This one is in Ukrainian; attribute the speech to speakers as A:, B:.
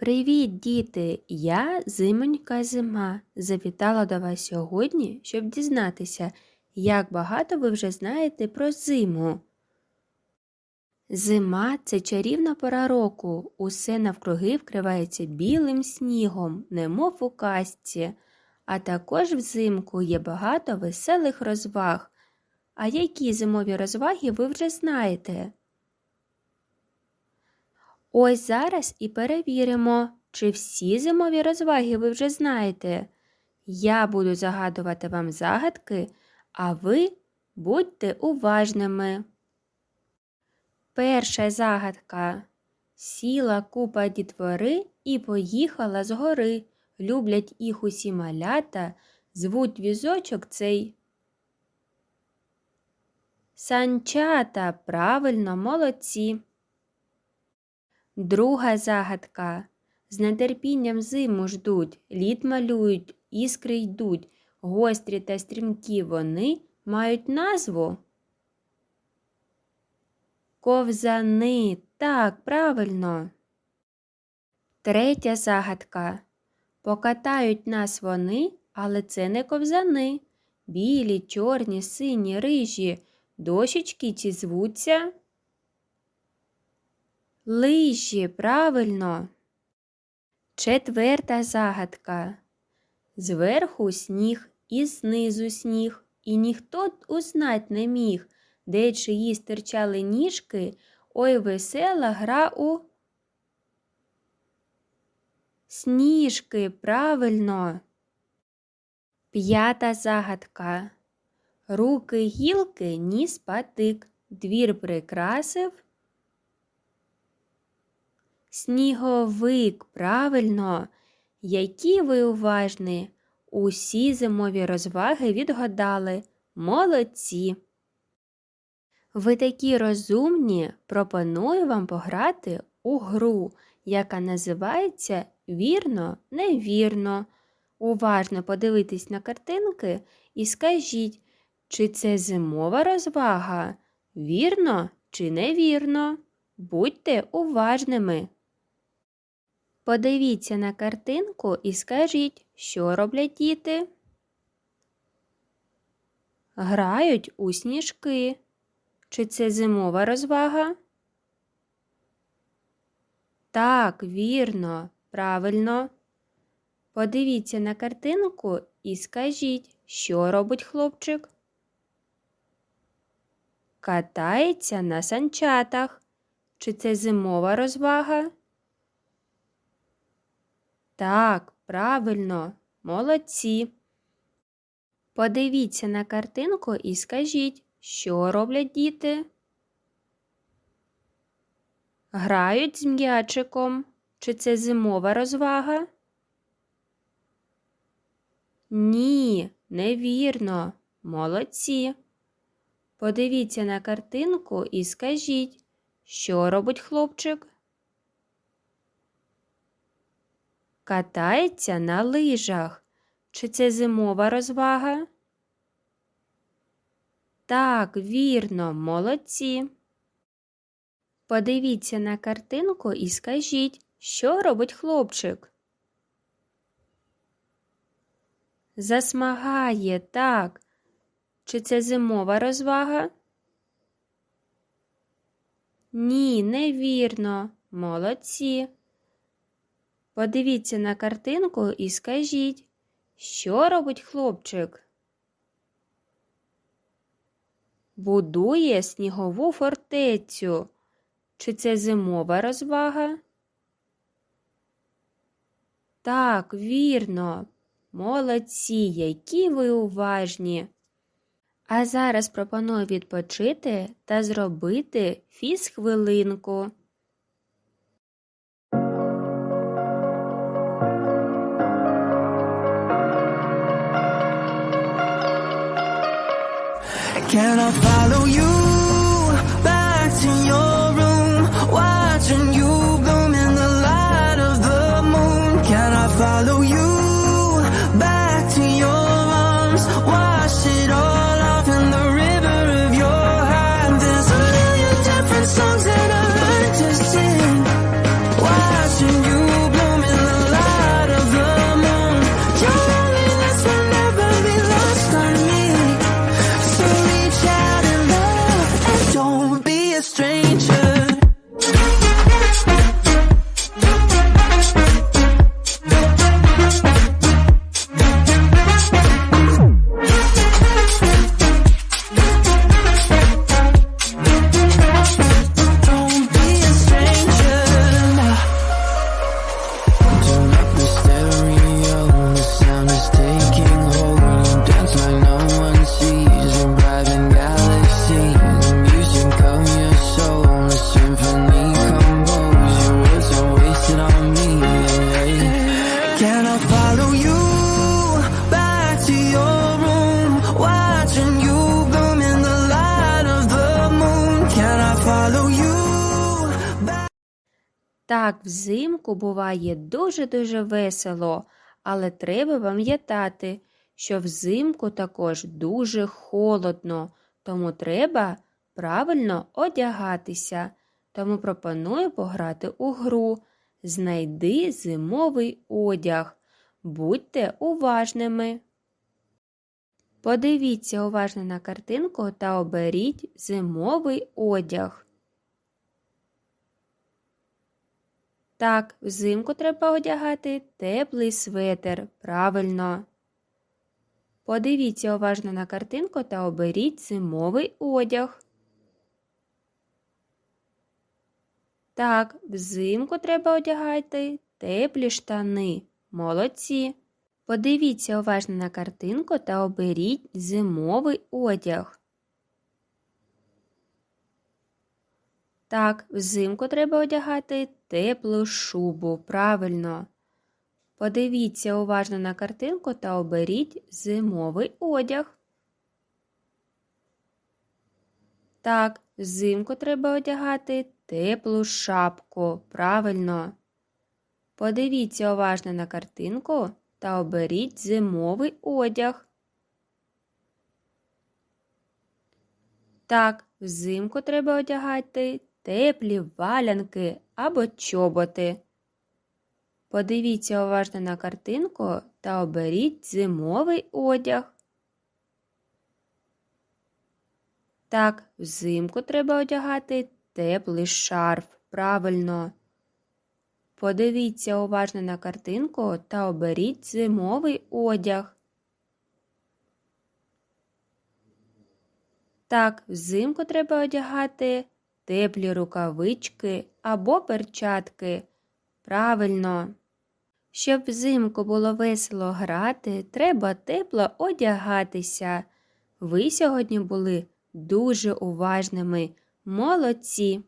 A: Привіт, діти! Я Зимонька Зима. Завітала до вас сьогодні, щоб дізнатися, як багато ви вже знаєте про зиму. Зима це чарівна пора року. Усе навкруги вкривається білим снігом, немов у казці. А також взимку є багато веселих розваг. А які зимові розваги ви вже знаєте? Ось зараз і перевіримо, чи всі зимові розваги ви вже знаєте. Я буду загадувати вам загадки, а ви будьте уважними. Перша загадка. Сіла купа дітвори і поїхала з гори. Люблять їх усі малята, звуть візочок цей. Санчата, правильно, молодці. Друга загадка. З нетерпінням зиму ждуть, лід малюють, іскри йдуть, гострі та стрімкі вони мають назву. Ковзани. Так, правильно. Третя загадка. Покатають нас вони, але це не ковзани. Білі, чорні, сині, рижі, дощечки ці звуться. Лижі, правильно. Четверта загадка. Зверху сніг і знизу сніг, і ніхто узнать не міг, де чиї стирчали ніжки, ой весела гра у сніжки, правильно. П'ята загадка. Руки гілки, ніс патик, двір прикрасив. Сніговик, правильно. Які ви уважні. Усі зимові розваги відгадали. Молодці. Ви такі розумні, пропоную вам пограти у гру, яка називається Вірно, невірно. Уважно подивитись на картинки і скажіть, чи це зимова розвага? Вірно чи невірно? Будьте уважними. Подивіться на картинку і скажіть, що роблять діти. Грають у сніжки. Чи це зимова розвага? Так, вірно, правильно. Подивіться на картинку і скажіть, що робить хлопчик. Катається на санчатах. Чи це зимова розвага? Так, правильно, молодці. Подивіться на картинку і скажіть, що роблять діти? Грають з м'ячиком. Чи це зимова розвага? Ні, невірно. Молодці. Подивіться на картинку і скажіть, що робить хлопчик? Катається на лижах. Чи це зимова розвага? Так, вірно, молодці. Подивіться на картинку і скажіть, що робить хлопчик. Засмагає, так. Чи це зимова розвага? Ні, невірно. Молодці. Подивіться на картинку і скажіть, що робить хлопчик? Будує снігову фортецю. Чи це зимова розвага? Так, вірно. Молодці, які ви уважні. А зараз пропоную відпочити та зробити фіз-хвилинку.
B: Can I follow you
A: Так, взимку буває дуже-дуже весело, але треба пам'ятати, що взимку також дуже холодно, тому треба правильно одягатися. Тому пропоную пограти у гру. Знайди зимовий одяг. Будьте уважними. Подивіться уважно на картинку та оберіть зимовий одяг. Так, взимку треба одягати теплий светр. Правильно. Подивіться уважно на картинку та оберіть зимовий одяг. Так, взимку треба одягати теплі штани. Молодці. Подивіться уважно на картинку та оберіть зимовий одяг. Так, взимку треба одягати теплу шубу. Правильно. Подивіться уважно на картинку та оберіть зимовий одяг. Так, взимку треба одягати теплу шапку. Правильно. Подивіться уважно на картинку та оберіть зимовий одяг. Так, взимку треба одягати теплі валянки або чоботи. Подивіться уважно на картинку та оберіть зимовий одяг. Так, взимку треба одягати теплий шарф. Правильно. Подивіться уважно на картинку та оберіть зимовий одяг. Так, взимку треба одягати теплі рукавички або перчатки. Правильно. Щоб взимку було весело грати, треба тепло одягатися. Ви сьогодні були дуже уважними. Молодці!